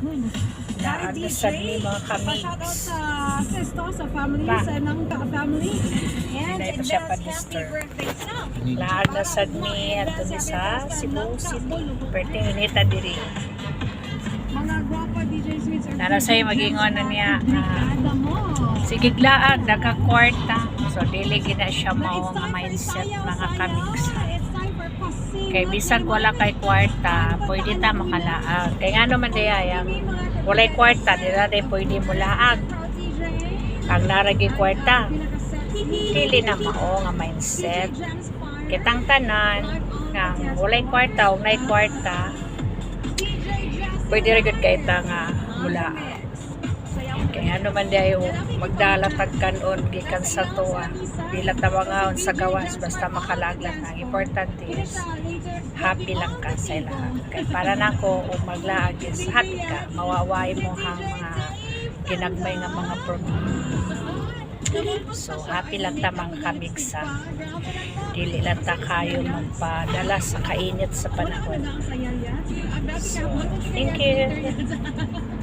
Ni mga kami. Pa-shoutout sa Sesto, sa family, Pa. sa Nangka family. And it pa-disturb. happy birthday sa. Naagdasad ni ato ni sa Cebu City. Pertinita diri. Mga guwapa DJ Sweets. Nara sa'yo mag-ingon na niya. ah, Ada mo. Sige laag, nagka-kwarta. So, dili gina siya mao nga mindset mga kamigsa. Kay bisag wala kay kwarta, pwede ta makalaag. Kay nga naman dayayang, walay kwarta, dila day pwede mo laag. Ang naragi kwarta, dili na mao nga mindset. Kitang tanan, nga walay kwarta, o nay kwarta, pwede rin kay ta nga mulaag. Kaya ano man dayo magdalatag kanon gikan sa tuwa. Bila tawangaon sa gawas basta makalaglan. Ang importante is happy lang ka sa lahat. Kaya para nako kung maglaag is happy ka. Mawaway mo ang mga ginagmay nga mga problema. So happy lang ta mga kamigsa. Dili lang ta kayo magpadala sa kainit sa panahon. So, thank you.